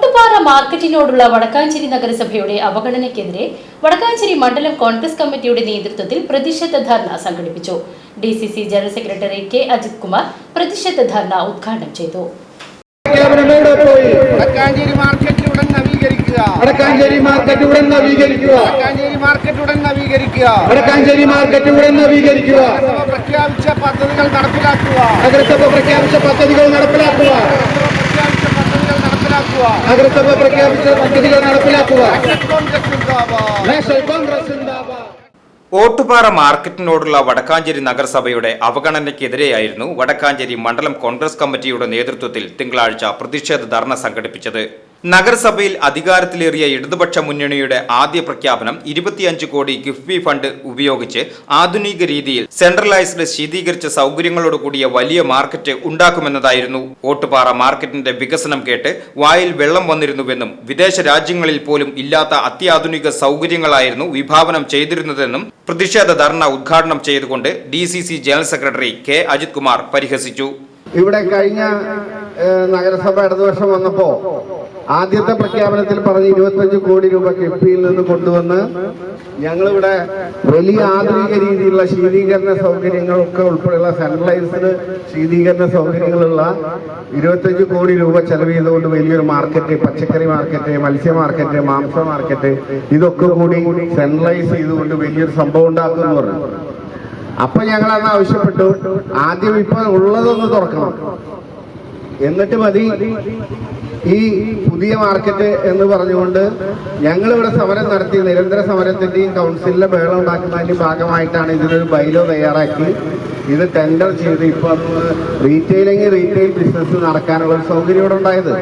Ottupara മാർക്കറ്റിനോടുള്ള Vadakkanchery നഗരസഭയുടെ അവഗണനയ്ക്കെതിരെ വടക്കാഞ്ചേരി മണ്ഡലം കോൺഗ്രസ് കമ്മിറ്റിയുടെ നേതൃത്വത്തിൽ പ്രതിഷേധ ധർണ സംഘടിപ്പിച്ചു. D C C general secretary K Ajith Kumar പ്രതിഷേധ ധർണ ഉദ്ഘാടനം ചെയ്തു. വടക്കാഞ്ചേരി മാർക്കറ്റ് ഉടൻ നവീകരിക്കുക. വടക്കാഞ്ചേരി മാർക്കറ്റ് ഉടൻ നവീകരിക്കുക. വടക്കാഞ്ചേരി മാർക്കറ്റ് ഉടൻ നവീകരിക്കുക. വടക്കാഞ്ചേരി മാർക്കറ്റ് ഉടൻ നവീകരിക്കുക. പ്രഖ്യാപിച്ച പദ്ധതികൾ നടപ്പിലാക്കുക. നഗരസഭ പ്രഖ്യാപിച്ച പദ്ധതികൾ നടപ്പിലാക്കുക. നഗരസഭ പ്രഖ്യാപിച്ച പദ്ധതികൾ നടപ്പിലാക്കുക. ഓട്ടുപാറ മാർക്കറ്റിനോടുള്ള വടക്കാഞ്ചേരി നഗരസഭയുടെ അവഗണനയ്ക്കെതിരെയായിരുന്നു വടക്കാഞ്ചേരി മണ്ഡലം കോൺഗ്രസ് കമ്മിറ്റിയുടെ നേതൃത്വത്തിൽ തിങ്കളാഴ്ച പ്രതിഷേധ ധർണ സംഘടിപ്പിച്ചത്. നഗരസഭയിൽ അധികാരത്തിലേറിയ ഇടതുപക്ഷ മുന്നണിയുടെ ആദ്യ പ്രഖ്യാപനം ഇരുപത്തിയഞ്ച് കോടി കിഫ്ബി ഫണ്ട് ഉപയോഗിച്ച് ആധുനിക രീതിയിൽ സെൻട്രലൈസ്ഡ് ശീതീകരിച്ച സൗകര്യങ്ങളോട് കൂടിയ വലിയ മാർക്കറ്റ് ഉണ്ടാക്കുമെന്നതായിരുന്നു. ഓട്ടുപാറ മാർക്കറ്റിന്റെ വികസനം കേട്ട് വായിൽ വെള്ളം വന്നിരുന്നുവെന്നും വിദേശ രാജ്യങ്ങളിൽ പോലും ഇല്ലാത്ത അത്യാധുനിക സൗകര്യങ്ങളായിരുന്നു വിഭാവനം ചെയ്തിരുന്നതെന്നും പ്രതിഷേധ ധർണ ഉദ്ഘാടനം ചെയ്തുകൊണ്ട് D general secretary K Ajith Kumar പരിഹസിച്ചു. ഇവിടെ കഴിഞ്ഞ നഗരസഭ ഇടതുപക്ഷം വന്നപ്പോ ആദ്യത്തെ പ്രഖ്യാപനത്തിൽ പറഞ്ഞ് ഇരുപത്തഞ്ച് കോടി രൂപ കിഫ്ബിയിൽ നിന്ന് കൊണ്ടുവന്ന് ഞങ്ങളിവിടെ വലിയ ആധുനിക രീതിയിലുള്ള ശീതീകരണ സൗകര്യങ്ങളൊക്കെ ഉൾപ്പെടെയുള്ള സെൻട്രലൈസ്ഡ് ശീതീകരണ സൗകര്യങ്ങളുള്ള ഇരുപത്തഞ്ച് കോടി രൂപ ചെലവ് ചെയ്തുകൊണ്ട് വലിയൊരു മാർക്കറ്റ് പച്ചക്കറി മാർക്കറ്റ് മത്സ്യ മാർക്കറ്റ് മാംസ മാർക്കറ്റ് ഇതൊക്കെ കൂടി സെൻട്രലൈസ് ചെയ്തുകൊണ്ട് വലിയൊരു സംഭവം ഉണ്ടാക്കുമെന്ന് പറഞ്ഞു. അപ്പൊ ഞങ്ങൾ അന്ന് ആവശ്യപ്പെട്ടു. ആദ്യം ഇപ്പൊ ഉള്ളതൊന്ന് തുറക്കണം. എന്നിട്ട് മതി. ഈ പുതിയ മാർക്കറ്റ് എന്ന് പറഞ്ഞുകൊണ്ട് ഞങ്ങൾ ഇവിടെ സമരം നടത്തി നിരന്തര സമരത്തിന്റെയും കൗൺസിലിലെ ബഹളം ഉണ്ടാക്കുന്നതിന്റെയും ഭാഗമായിട്ടാണ് ഇതിനൊരു ബൈലോ തയ്യാറാക്കി. ഇത് ടെൻഡർ ചെയ്ത് ഇപ്പൊ റീറ്റെയിലിംഗ് റീറ്റെയിൽ ബിസിനസ് നടക്കാനുള്ള ഒരു സൗകര്യം ഇവിടെ ഉണ്ടായത്.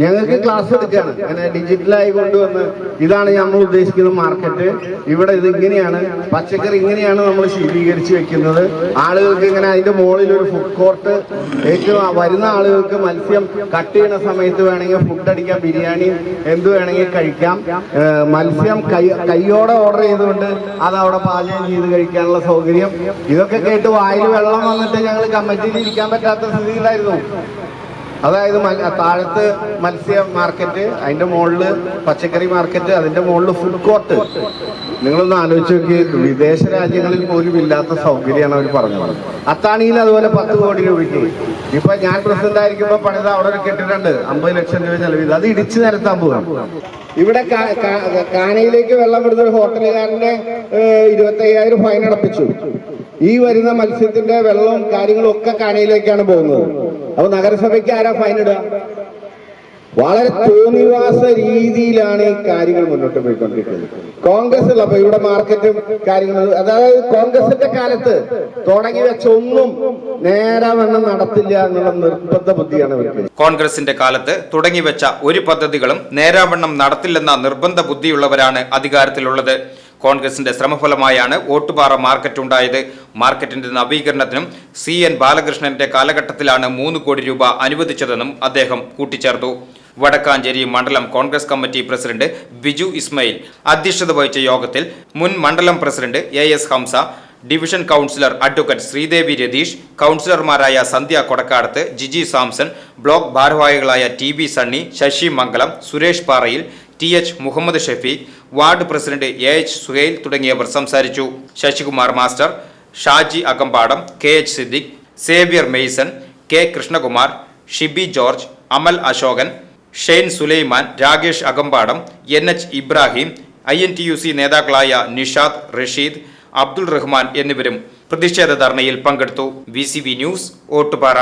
ഞങ്ങൾക്ക് ക്ലാസ് എടുക്കുകയാണ്. അങ്ങനെ ഡിജിറ്റലായി കൊണ്ടുവന്ന് ഇതാണ് നമ്മൾ ഉദ്ദേശിക്കുന്ന മാർക്കറ്റ് ഇവിടെ ഇത് ഇങ്ങനെയാണ്. പച്ചക്കറി ഇങ്ങനെയാണ് നമ്മൾ ശീതീകരിച്ച് വെക്കുന്നത്. ആളുകൾക്ക് ഇങ്ങനെ അതിന്റെ മുകളിൽ ഒരു ഫുഡ് കോർട്ട് ഏറ്റവും വരുന്ന ആളുകൾക്ക് മത്സ്യം കട്ട് ചെയ്യുന്ന സമയത്ത് വേണമെങ്കിൽ ഫുഡ് അടിക്കാം ബിരിയാണി എന്ത് വേണമെങ്കിൽ കഴിക്കാം. മത്സ്യം കൈ കൈയോടെ ഓർഡർ ചെയ്തുകൊണ്ട് അത് അവിടെ പാചകം ചെയ്ത് കഴിക്കാനുള്ള സൗകര്യം. ഇതൊക്കെ കേട്ട് വായിൽ വെള്ളം വന്നിട്ട് ഞങ്ങൾ കമ്മിറ്റിയിൽ ഇരിക്കാൻ പറ്റാത്ത സ്ഥിതിയിലായിരുന്നു അതായത് താഴത്ത് മത്സ്യ മാർക്കറ്റ് അതിന്റെ മുകളിൽ പച്ചക്കറി മാർക്കറ്റ് അതിന്റെ മുകളിൽ ഫുഡ് കോർട്ട് നിങ്ങളൊന്ന് ആലോചിച്ച് നോക്കി വിദേശ രാജ്യങ്ങളിൽ പോലും ഇല്ലാത്ത സൗകര്യമാണ് അവർ പറഞ്ഞത്. അത്താണിയിൽ അതുപോലെ പത്ത് കോടി രൂപയ്ക്ക്. ഇപ്പൊ ഞാൻ പ്രസിഡന്റ് ആയിരിക്കുമ്പോൾ പണിത് അവിടെ ഒരു കെട്ടിട്ടുണ്ട് അമ്പത് ലക്ഷം രൂപ ചെലവ് അത് ഇടിച്ചു നിരത്താൻ പോകാം ഇവിടെ കാനയിലേക്ക് വെള്ളം വിടുന്ന ഒരു ഹോട്ടലുകാരന്റെ ഇരുപത്തി അയ്യായിരം ഫൈൻ അടപ്പിച്ചു. ഈ വരുന്ന മത്സ്യത്തിന്റെ വെള്ളവും കാര്യങ്ങളും ഒക്കെ കാനയിലേക്കാണ് പോകുന്നത്. അപ്പൊ നഗരസഭയ്ക്ക് ആരാ ഫൈൻ ഇടുക? വളരെ തോന്നിവാസ രീതിയിലാണ് ഈ കാര്യങ്ങൾ മുന്നോട്ട് പോയിക്കൊണ്ടിരിക്കുന്നത്. കോൺഗ്രസ് അപ്പൊ ഇവിടെ മാർക്കറ്റും കാര്യങ്ങളും അതായത് കോൺഗ്രസിന്റെ കാലത്ത് തുടങ്ങി വെച്ച ഒന്നും നേരാവണ്ണം നടത്തില്ല എന്നുള്ള നിർബന്ധ ബുദ്ധിയാണ് ഇവർക്ക്. കോൺഗ്രസിന്റെ കാലത്ത് തുടങ്ങിവെച്ച ഒരു പദ്ധതികളും നേരാവണ്ണം നടത്തില്ലെന്ന നിർബന്ധ ബുദ്ധിയുള്ളവരാണ് അധികാരത്തിലുള്ളത്. കോൺഗ്രസിന്റെ ശ്രമഫലമായാണ് ഓട്ടുപാറ മാർക്കറ്റ് ഉണ്ടായത് മാർക്കറ്റിന്റെ നവീകരണത്തിനും സി എൻ ബാലകൃഷ്ണന്റെ കാലഘട്ടത്തിലാണ് മൂന്ന് കോടി രൂപ അനുവദിച്ചതെന്നും അദ്ദേഹം കൂട്ടിച്ചേർത്തു. വടക്കാഞ്ചേരി മണ്ഡലം Congress committee president Biju Ismail അധ്യക്ഷത വഹിച്ച യോഗത്തിൽ മുൻ മണ്ഡലം president A S Hamsa division councillor advocate Sreedevi Ratheesh കൗൺസിലർമാരായ സന്ധ്യ കൊടക്കാടത്ത് ജിജി സാംസൺ ബ്ലോക്ക് ഭാരവാഹികളായ T B Sunny Sasi Mangalam Suresh Parayil T H Muhammad Shafeeq ward president A H Suhail തുടങ്ങിയവർ സംസാരിച്ചു. Sasikumar master Shaji Akampadam K H Siddique Xavier Mason K Krishnakumar Shibi George Amal Ashokan Shane Sulaiman Rakesh Akampadam N H Ibrahim I N T U C നേതാക്കളായ നിഷാദ് റഷീദ് അബ്ദുൾ റഹ്മാൻ എന്നിവരും പ്രതിഷേധ ധർണയിൽ പങ്കെടുത്തു. V news Ottupara.